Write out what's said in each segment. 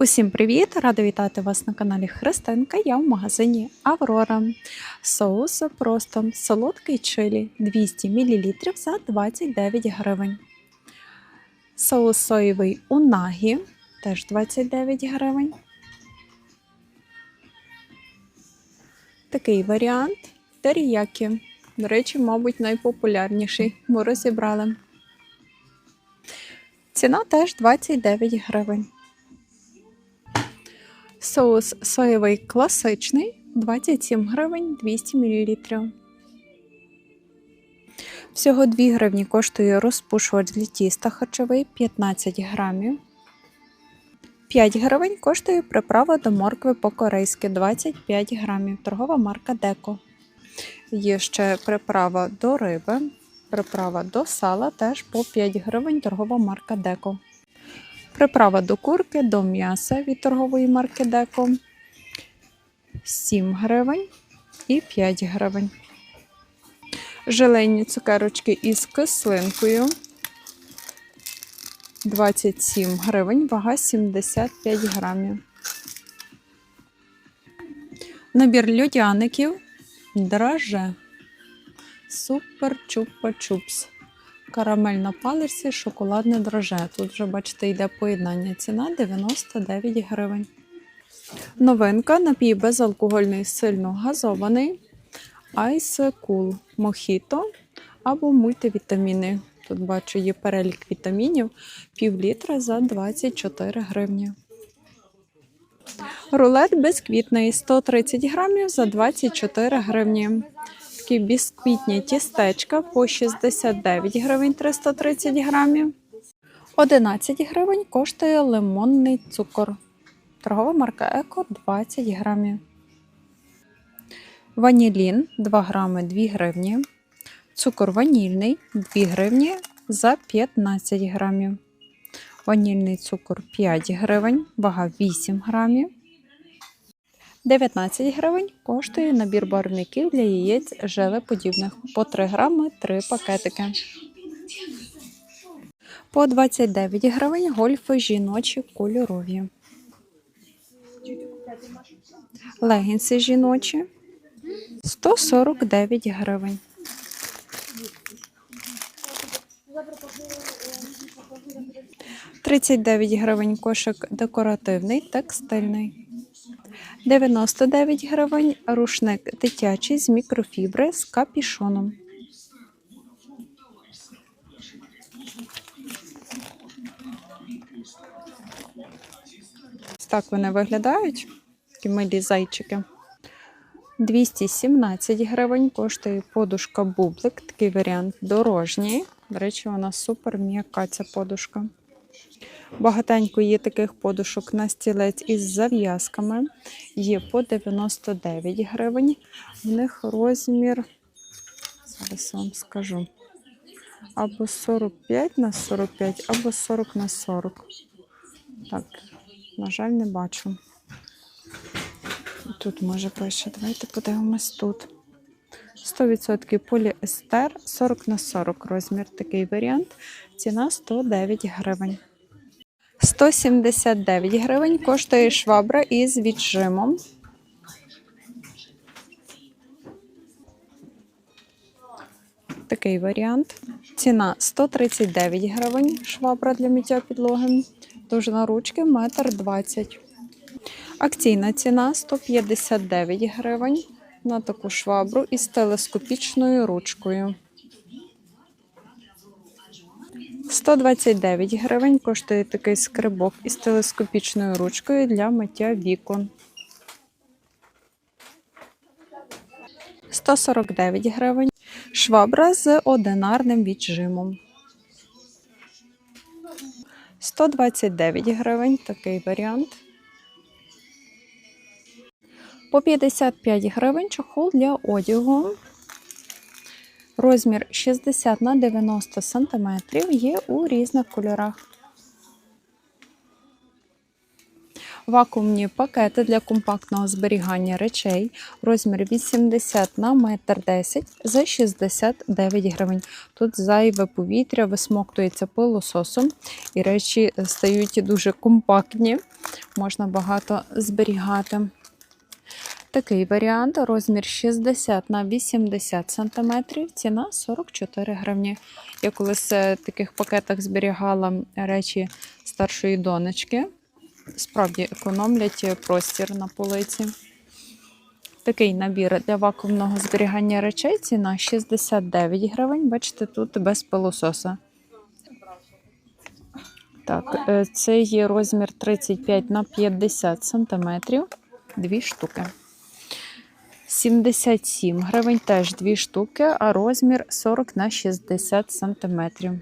Усім привіт! Рада вітати вас на каналі Христинка. Я в магазині Аврора. Соус просто солодкий чилі 200 мл за 29 гривень. Соус соєвий унагі теж 29 гривень. Такий варіант теріякі. До речі, мабуть, найпопулярніший, бо розібрали. Ціна теж 29 гривень. Соус соєвий класичний 27 гривень 200 мл. Всього 2 гривні коштує розпушувач для тіста харчовий 15 грамів. 5 гривень коштує приправа до моркви по-корейськи 25 грамів. Торгова марка Деко. Є ще приправа до риби, приправа до сала теж по 5 гривень торгова марка Деко. Приправа до курки, до м'яса від торгової марки Деко 7 гривень і 5 гривень. Желейні цукерочки із кислинкою 27 гривень, вага 75 грамів. Набір льодяників драже. Супер чупа чупс. Карамель на паличці, шоколадне драже. Тут вже, бачите, йде поєднання. Ціна 99 гривень. Новинка напій безалкогольний сильно газований. Ice Cool Мохіто або мультивітаміни. Тут бачу є перелік вітамінів пів літра за 24 гривні. Рулет безквітний 130 грамів за 24 гривні. Такі бісквітні тістечка по 69 гривень 330 грамів. 11 гривень коштує лимонний цукор. Торгова марка Еко 20 грамів. Ванілін 2 грами 2 гривні. Цукор ванільний 2 гривні за 15 грамів. Ванільний цукор 5 гривень, вага 8 грамів. 19 гривень коштує набір барвників для яєць желеподібних по 3 грами 3 пакетики. По 29 гривень гольфи жіночі кольорові. Легінси жіночі 149 гривень. Тридцять дев'ять гривень кошик декоративний, текстильний. 99 гривень рушник дитячий з мікрофібри з капішоном. Так вони виглядають. Такі милі зайчики. 217 гривень коштує подушка бублик, такий варіант дорожній. До речі, вона супер м'яка ця подушка. Багатенько є таких подушок на стілець із зав'язками. Є по 99 гривень. В них розмір, зараз вам скажу, або 45 на 45, або 40 на 40. Так, на жаль, не бачу. Тут може пише. Давайте подивимось тут. 100% поліестер 40 на 40 розмір. Такий варіант. Ціна 109 гривень. 179 гривень коштує швабра із віджимом. Такий варіант. Ціна 139 гривень. Швабра для миття підлоги. Довжина ручки 1,20 м. Акційна ціна 159 гривень на таку швабру із телескопічною ручкою. 129 гривень коштує такий скрибок із телескопічною ручкою для миття вікон. 149 гривень. Швабра з одинарним віджимом. 129 гривень такий варіант. По 55 гривень чохол для одягу. Розмір 60 на 90 см є у різних кольорах. Вакуумні пакети для компактного зберігання речей. Розмір 80 на 1,10 м за 69 гривень. Тут зайве повітря висмоктується пилососом, і речі стають дуже компактні. можна багато зберігати. Такий варіант розмір 60 на 80 см, ціна 44 гривні. Я колись е, в таких пакетах зберігала речі старшої донечки. Справді економлять е, простір на полиці. Такий набір для вакуумного зберігання речей ціна 69 гривень. Бачите, тут без пилососа. Так, е, це є розмір 35 на 50 сантиметрів. Дві штуки. 77 гривень теж дві штуки, а розмір 40 на 60 сантиметрів.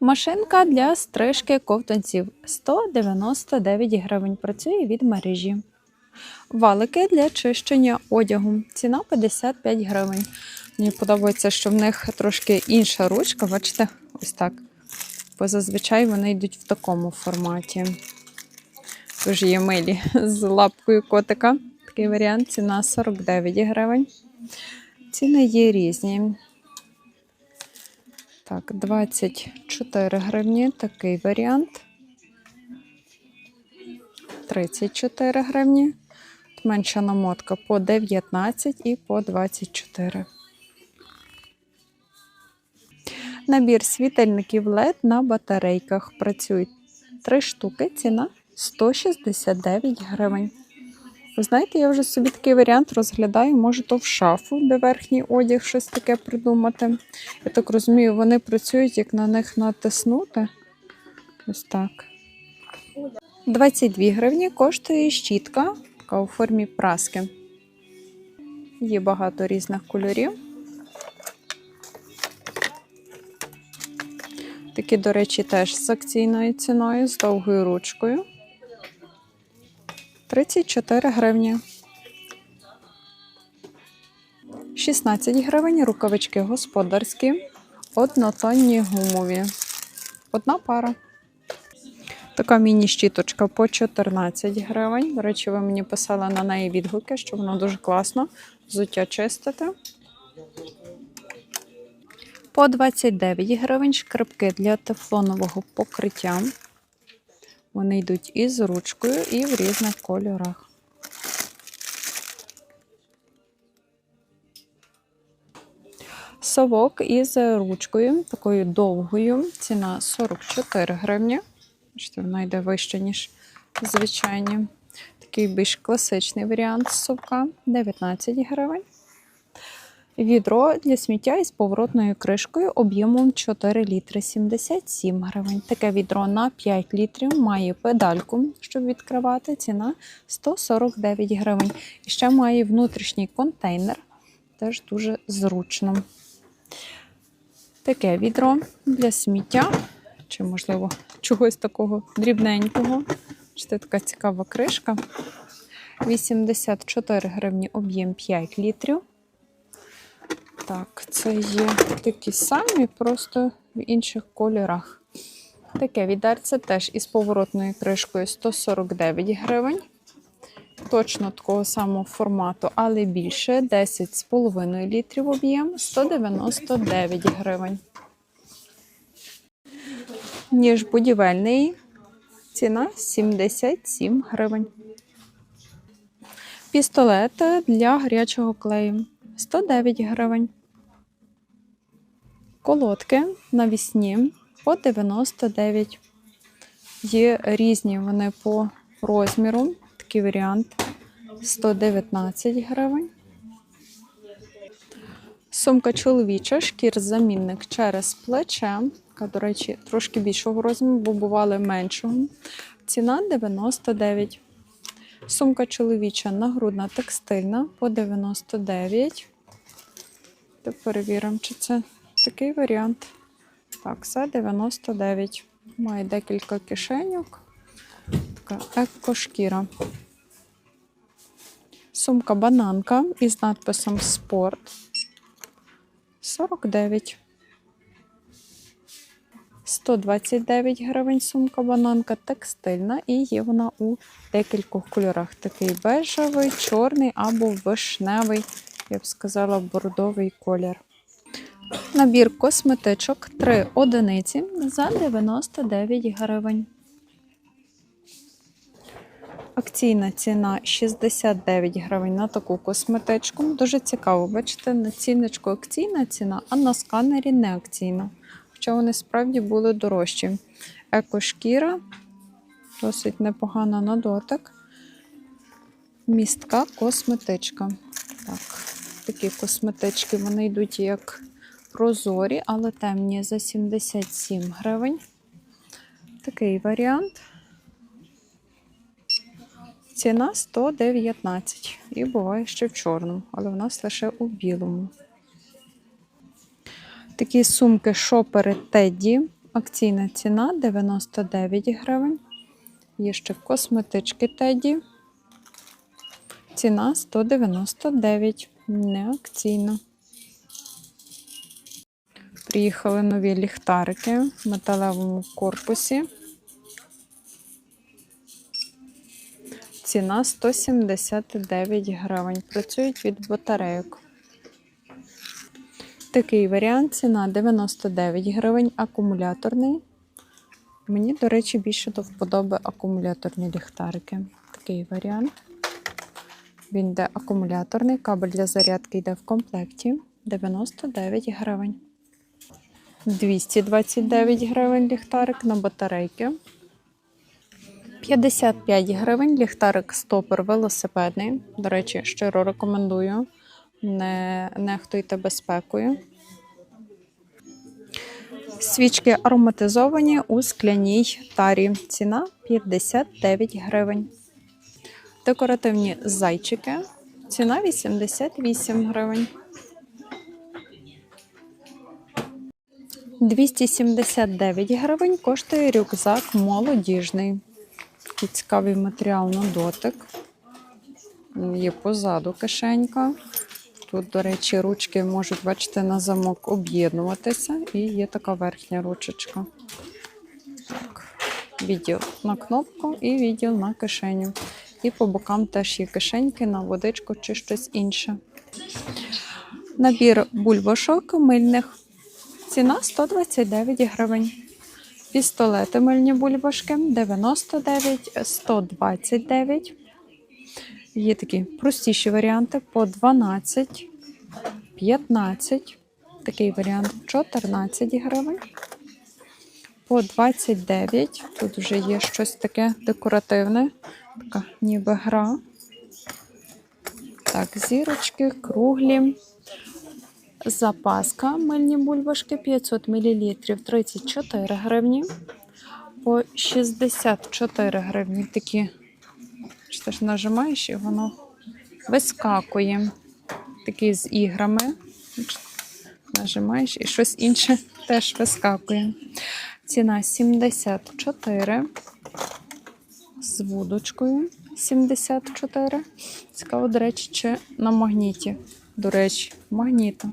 Машинка для стрижки ковтунців 199 гривень. Працює від мережі. Валики для чищення одягу. Ціна 55 гривень. Мені подобається, що в них трошки інша ручка. Бачите, ось так. Бо зазвичай вони йдуть в такому форматі. Дуже є милі з лапкою котика. Такий варіант. Ціна 49 гривень. Ціни є різні. Так, 24 гривні. Такий варіант. 34 гривні. Менша намотка по 19 і по 24. Набір світильників LED на батарейках. Працюють 3 штуки. Ціна 169 гривень. Ви знаєте, я вже собі такий варіант розглядаю, може, то в шафу, де верхній одяг, щось таке придумати. Я так розумію, вони працюють, як на них натиснути. Ось так. 22 гривні коштує щітка, така у формі праски. Є багато різних кольорів. Такі, до речі, теж з акційною ціною, з довгою ручкою. 34 гривні. 16 гривень рукавички господарські, однотонні гумові. Одна пара. Така міні-щіточка по 14 гривень. До речі, ви мені писали на неї відгуки, що воно дуже класно. Взуття чистити. По 29 гривень шкрипки для тефлонового покриття. Вони йдуть і з ручкою, і в різних кольорах. Совок із ручкою, такою довгою. Ціна 44 гривні. Бачите, вона йде вище, ніж звичайні. Такий більш класичний варіант совка 19 гривень. Відро для сміття із поворотною кришкою об'ємом 4 літри 77 гривень. Таке відро на 5 літрів має педальку, щоб відкривати. Ціна 149 гривень. І ще має внутрішній контейнер, теж дуже зручно. Таке відро для сміття, чи, можливо, чогось такого дрібненького. Це така цікава кришка. 84 гривні об'єм 5 літрів. Так, це є такі самі, просто в інших кольорах. Таке відерце теж із поворотною кришкою 149 гривень. Точно такого самого формату, але більше 10,5 літрів об'єм 199 гривень. Ніж будівельний ціна 77 гривень. Пістолет для гарячого клею 109 гривень. Колодки навісні по 99. Є різні вони по розміру. Такий варіант 119 гривень. Сумка чоловіча, шкір-замінник через плече. До речі, трошки більшого розміру, бо бували меншого. Ціна 99. Сумка чоловіча нагрудна текстильна по 99. То перевіримо, чи це такий варіант. Так, все 99. Має декілька кишеньок. Така екошкіра. Сумка бананка із надписом Спорт 49. 129 гривень сумка бананка текстильна, і є вона у декількох кольорах. Такий бежевий, чорний або вишневий, я б сказала, бордовий колір. Набір косметичок 3 одиниці за 99 гривень. Акційна ціна 69 гривень на таку косметичку. Дуже цікаво, бачите, на ціночку акційна ціна, а на сканері не акційна. Хоча вони справді були дорожчі. Екошкіра, досить непогана на дотик. Містка косметичка. Так, такі косметички вони йдуть як прозорі, але темні за 77 гривень. Такий варіант. Ціна 119 і буває ще в чорному, але в нас лише у білому. Такі сумки шопери Тедді. Акційна ціна 99 гривень. Є ще косметички Тедді. Ціна 199, не акційна. Приїхали нові ліхтарики в металевому корпусі. Ціна 179 гривень. Працюють від батарейок. Такий варіант ціна 99 гривень, акумуляторний. Мені, до речі, більше до вподоби акумуляторні ліхтарики. Такий варіант. Він йде акумуляторний, кабель для зарядки йде в комплекті 99 гривень. 229 гривень ліхтарик на батарейки. 55 гривень ліхтарик стопер велосипедний. До речі, щиро рекомендую. Не нехтуйте безпекою. Свічки ароматизовані у скляній тарі. Ціна 59 гривень. Декоративні зайчики. Ціна 88 гривень. 279 гривень коштує рюкзак молодіжний. Такий цікавий матеріал на дотик. Є позаду кишенька. Тут, до речі, ручки можуть, бачите, на замок об'єднуватися. І є така верхня ручечка. Так. Відділ на кнопку і відділ на кишеню. І по бокам теж є кишеньки на водичку чи щось інше. Набір бульбашок мильних. Ціна 129 гривень. Пістолети мильні бульбашки 99, 129. Є такі простіші варіанти по 12, 15. Такий варіант 14 гривень. По 29. Тут вже є щось таке декоративне, така ніби гра. Так, зірочки, круглі. Запаска мильні бульбашки 500 мл 34 гривні. По 64 гривні такі. Чи ж нажимаєш і воно вискакує. Такі з іграми. Нажимаєш і щось інше теж вискакує. Ціна 74 з вудочкою 74. Цікаво, до речі, чи на магніті. До речі, магніта.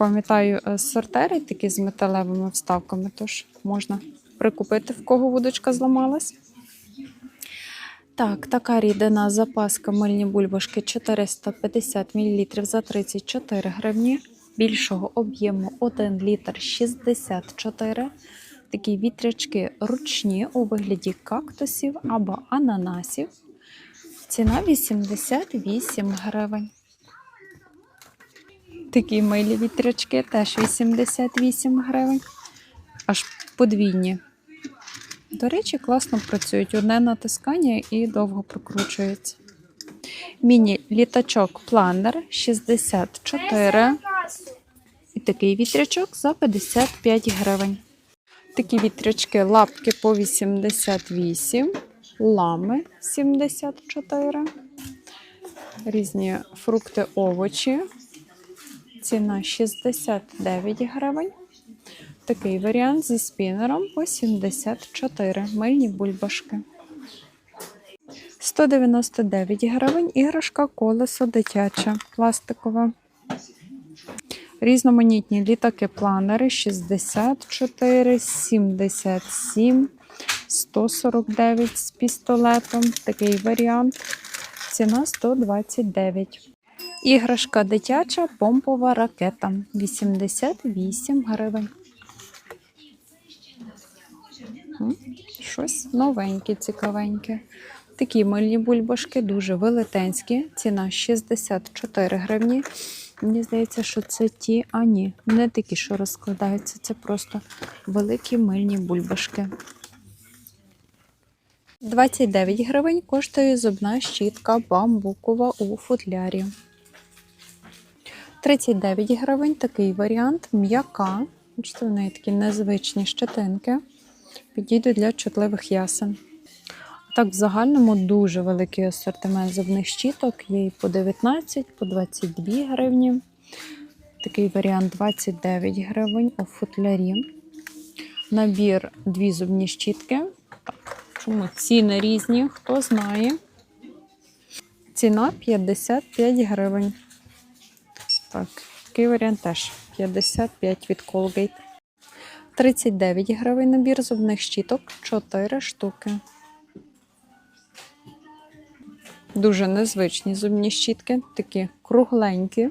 Пам'ятаю, е, сортери такі з металевими вставками, тож можна прикупити, в кого вудочка зламалась. Так, така рідина запаска мильні бульбашки 450 мл за 34 гривні. Більшого об'єму 1 літр 64. Такі вітрячки ручні у вигляді кактусів або ананасів. Ціна 88 гривень. Такі милі вітрячки теж 88 гривень. Аж подвійні. До речі, класно працюють. Одне натискання і довго прокручується. Міні-літачок планер 64. І такий вітрячок за 55 гривень. Такі вітрячки лапки по 88, лами 74. Різні фрукти, овочі. Ціна 69 гривень. Такий варіант зі спінером по 74 мильні бульбашки. 199 гривень іграшка колесо дитяча, пластикова. Різноманітні літаки планери 64, 77, 149 з пістолетом. Такий варіант. Ціна 129. Іграшка дитяча помпова ракета 88 гривень. Щось новеньке, цікавеньке. Такі мильні бульбашки, дуже велетенські. Ціна 64 гривні. Мені здається, що це ті, а ні, не такі, що розкладаються. Це просто великі мильні бульбашки. 29 гривень коштує зубна щітка бамбукова у футлярі. 39 гривень такий варіант м'яка. Бачите, в неї такі незвичні щетинки. Підійдуть для чутливих ясен. Так, в загальному дуже великий асортимент зубних щіток. Є і по 19, по 22 гривні. Такий варіант 29 гривень у футлярі. Набір дві зубні щітки. Так, чому ціни різні? Хто знає? Ціна 55 гривень. Так, такий варіант теж 55 від Colgate. 39 гривень набір зубних щіток 4 штуки. Дуже незвичні зубні щітки, такі кругленькі.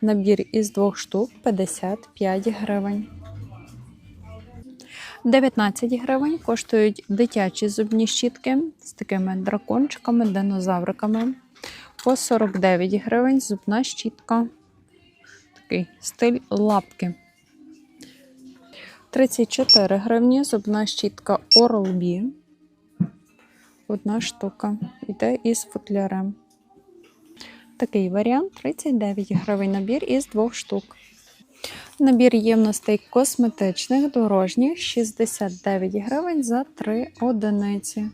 Набір із двох штук 55 гривень. 19 гривень коштують дитячі зубні щітки з такими дракончиками, динозавриками. По 49 гривень зубна щітка. Такий стиль лапки. 34 гривні зубна щітка Oral-B. Одна штука. Йде із футлярем. Такий варіант 39 гривень набір із двох штук. Набір ємностей косметичних дорожніх 69 гривень за 3 одиниці.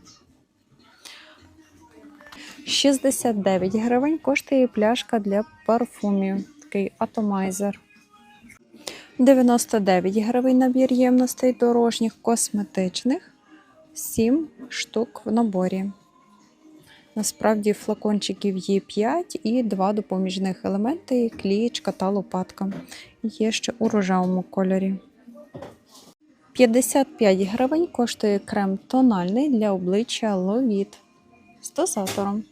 69 гривень коштує пляшка для парфумів. Такий атомайзер. 99 гривень набір ємностей дорожніх косметичних. 7 штук в наборі. Насправді флакончиків є 5 і два допоміжних елементи клієчка та лопатка. Є ще у рожевому кольорі. 55 гривень коштує крем тональний для обличчя Ловіт з дозатором.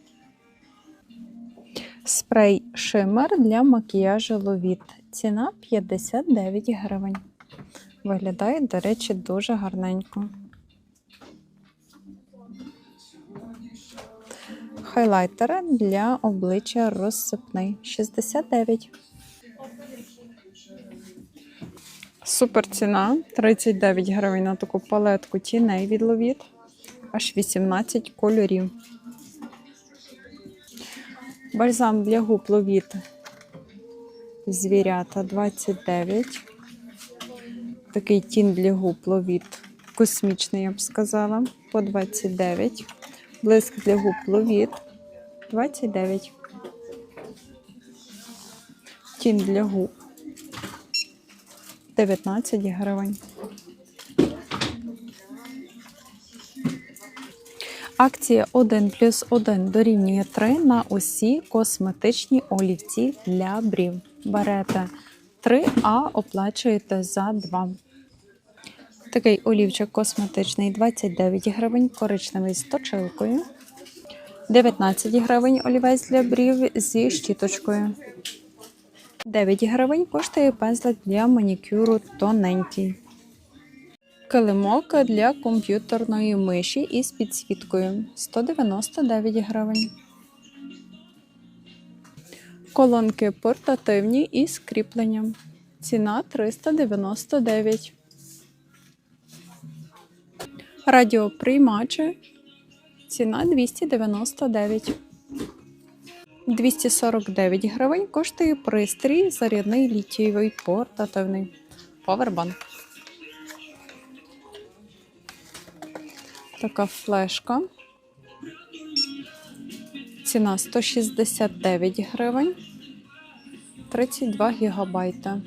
Спрей шимер для макіяжу Ловіт. Ціна 59 гривень. Виглядає, до речі, дуже гарненько. Хайлайтер для обличчя розсипний 69. Супер ціна 39 гривень на таку палетку тіней від Ловіт. Аж 18 кольорів. Бальзам для губ Ловіт. Звірята 29. Такий тін для губ Ловіт. Космічний, я б сказала, по 29. Блиск для губ Ловіт 29. Тін для губ 19 гривень. Акція 1 плюс 1 дорівнює 3 на усі косметичні олівці для брів. Берете 3, а оплачуєте за 2. Такий олівчик косметичний 29 гривень, коричневий з точилкою. 19 гривень олівець для брів зі щіточкою. 9 гривень коштує пензлик для манікюру тоненький. Килимок для комп'ютерної миші із підсвіткою 199 гривень. Колонки портативні із кріпленням. Ціна 399. Радіоприймачі. Ціна 299. 249 гривень коштує пристрій зарядний літієвий портативний. Повербанк. Така флешка. Ціна 169 гривень. 32 гігабайта.